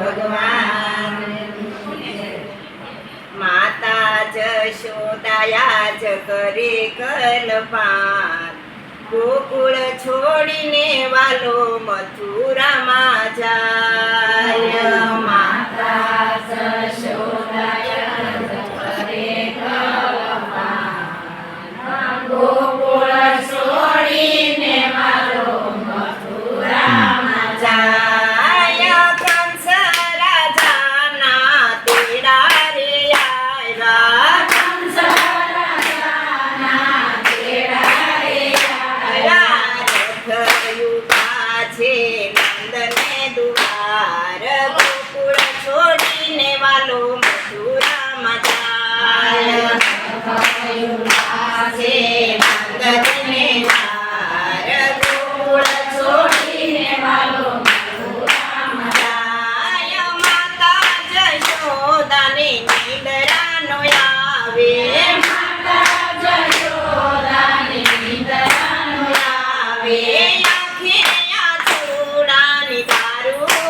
ભગવાન. માતા જશોદયા જ કરે કલ્પાન ગોકુળ છોડીને વાલો મથુરામાં જાય. માતા જશો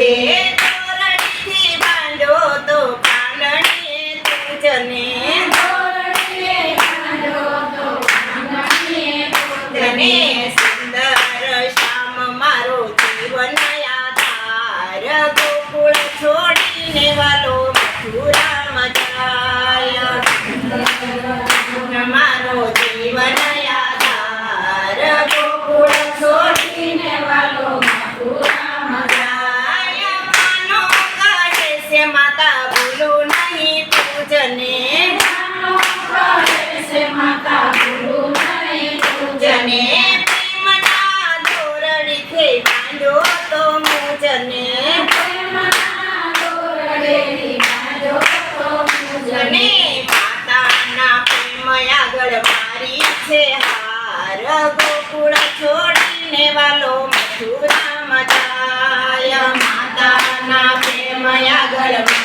तुझे तोरणी बांधो तो पानणी तुझने तोरणी बांधो तो पानणी तुझने सुंदर श्याम मारो जीवन यादार गोकुळ छोडीने છે હાર ગોકુળ છોડીને વાલો મથુરામાં જાય. માતાના પ્રેમયા ગળમાં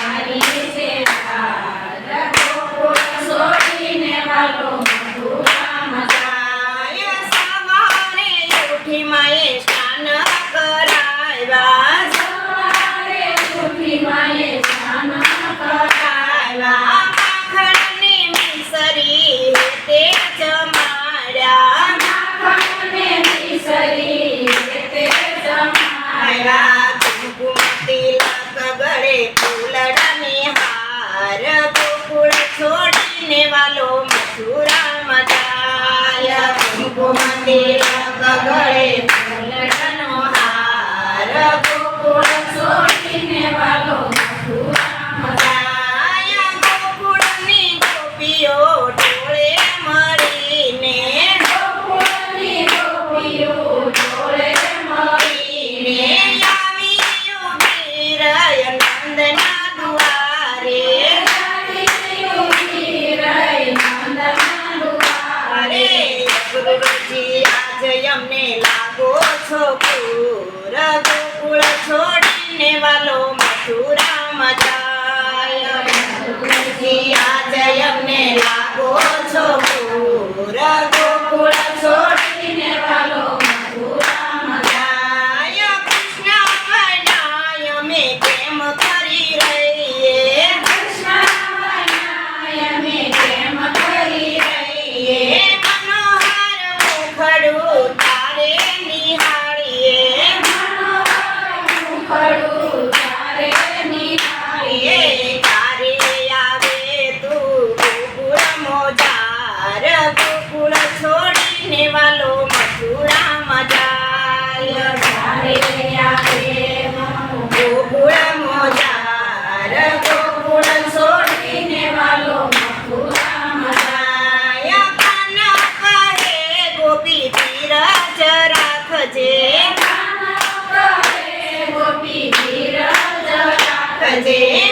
પહેરા કુમતીલા સગળે ફૂલડાની હાર ગોકુળ છોડીને વાલો મથુરા મજાય કુમતીલા સગળે તમને લાગો છો પૂર ગોકુળ છોડીને વાલો મથુરામાં જાય. જય અમને લાગો છો પૂર ગોકુળ છોડીને વાલો મથુરામાં જાય. કૃષ્ણ કનાય, અમે પ્રેમ કરી રહી part of Sí.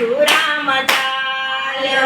પરશુરામ જાય